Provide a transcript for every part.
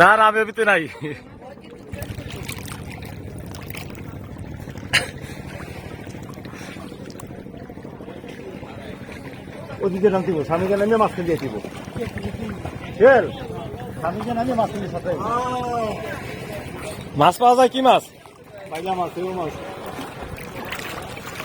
না না আমি ভিতরে নাই। ওদিকে নাম দিব স্বামীকে নামিয়ে মাছ দিয়ে দিব। স্বামীকে নামিয়ে দিয়ে সাথে। মাছ পাওয়া যায় কি মাছ?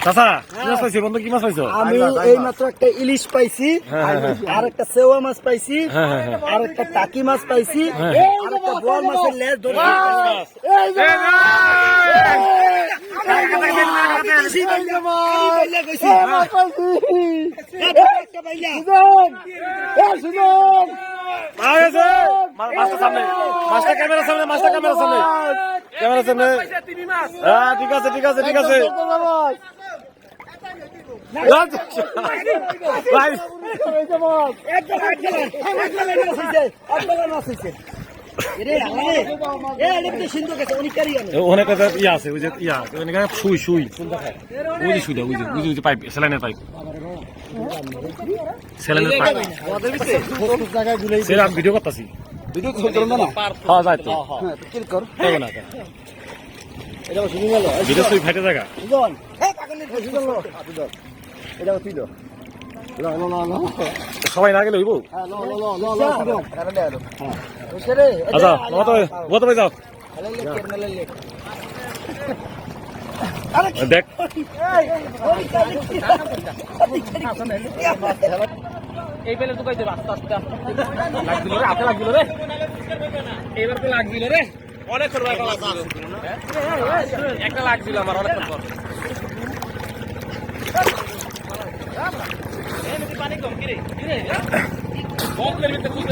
চাচা কি মাছ পাইছো? বন্ধু কি মাছ পাইছো? আমি। এই মাত্র একটা ইলিশ পাইছি হ্যাঁ, হ্যাঁ, হ্যাঁ। আর একটা সেওয়া মাছ পাইছি হ্যাঁ, হ্যাঁ, হ্যাঁ। আর একটা টাকি মাছ পাইছি হ্যাঁ। আর একটা বোয়াল মাছের লেজ ধরে মাছটা সামনে। মাছটা ক্যামেরার সামনে মাছটা ক্যামেরার সামনে। ক্যামেরার সামনে। হ্যাঁ ঠিক আছে ঠিক আছে ঠিক আছে। ওখানে ইয়া আছে ওই যে ইয়া ওখানে সুই সুই। ওই যে সুইটা ওই যে ওই যে- পাইপ। স্যালাইনের পাইপ। স্যালাইনের ভিডিও করতেছি। হ্যাঁ কর হবে না এটা শুনি গেল ভিডিও এটা তুই ল ল ল ল সবাই না গেলে হইব হ্যাঁ আচ্ছা মতো ভাই যাও দেখ এই পেলে তো কইতে আস্তে আস্তে লাগছিল রে হাতে লাগছিল রে এবার তো লাগছিল রে অনেক করবা একটা লাগছিল একটা লাগছিল আমার অনেক করবা পানি কম কিরে কিরে খুঁজে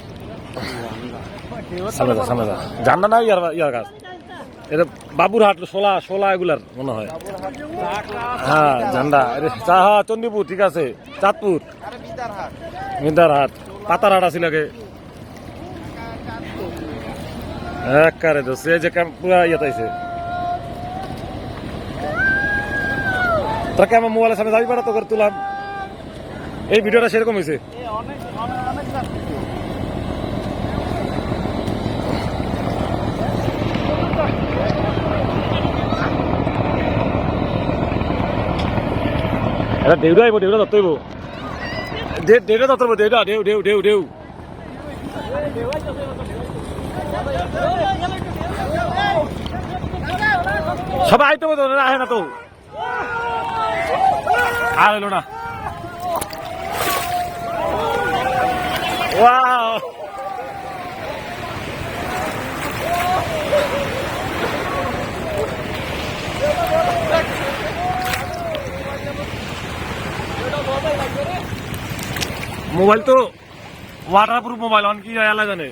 সামনে যা সামনে যা জানা না ইয়ার ইয়ার গাছ? এটা বাবুরহাট সোলা সোলা এগুলার মনে হয়। হ্যাঁ ঝান্ডা চা হ্যাঁ চণ্ডীপুর ঠিক আছে। চাঁদপুর। মিদারহাট পাতারহাট আছিল আগে। একারে তো সে যে পুরা ইয়েতে আইছে। তোরা কেমন মোবাইলের সামনে যাবি তো করে তুলাম। এই ভিডিওটা সেরকম হয়েছে এটা ঢেউটা আইব ঢেউটা দত্ত আইব ঢেউটা দত্ত আইব ঢেউটা ঢেউ ঢেউ ঢেউ ঢেউ সবাই আইতে না আহে না তো। আর এলো না। ওয়াও মোবাইল তো ওয়াটার প্রুফ মোবাইল অন কি আলা জানে?